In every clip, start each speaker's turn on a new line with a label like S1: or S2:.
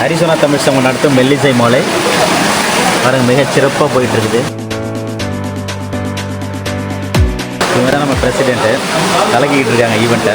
S1: ஹரிசோனா தமிழ் சங்கம் நடத்தும் மெல்லிசை மாலை. பாருங்க மிக சிறப்பாக போயிட்டு இருக்குது இவங்க தான் நம்ம பிரசிடென்ட்டு கலக்கிக்கிட்டு இருக்காங்க ஈவெண்ட்டை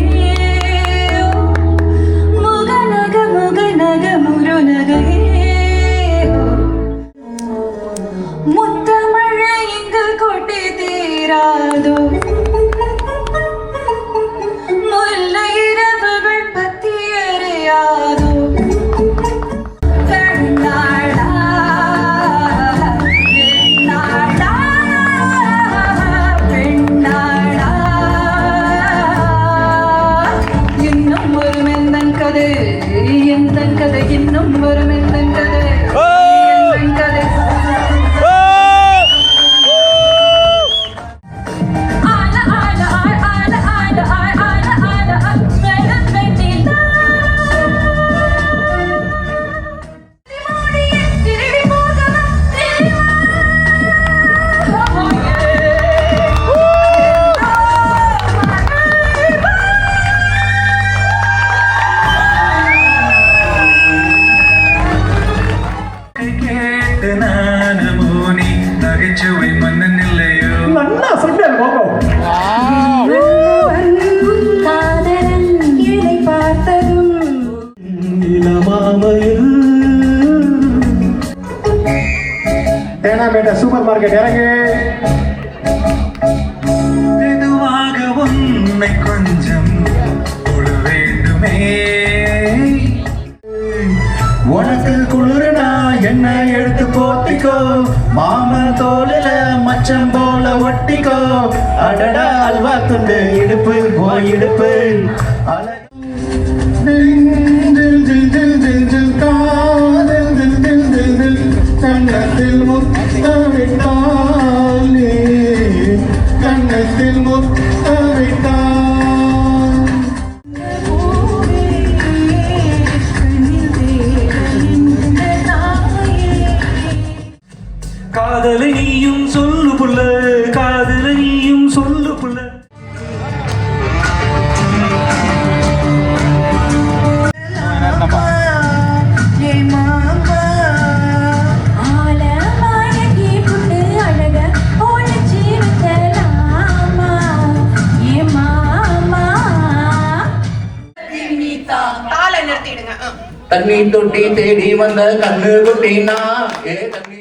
S2: muy
S3: நல்லா சொல்றேன் பாப்போம்
S2: தேனாம்பேட்டை சூப்பர் மார்க்கெட் இறங்கு. எடுத்து போத்திக்கோ மாமன் தோலில மச்சம் போல ஒட்டிக்கோ. அடடா அல்வா துண்டு இடுப்பு போய் இடுப்பு. கண்ணத்தில் முத்தமிட்டாலே கண்ணத்தில் முத்த புள்ள.
S4: தண்ணி தொட்டி தேடி வந்த கண்ணு குட்டினா. ஏ தண்ணி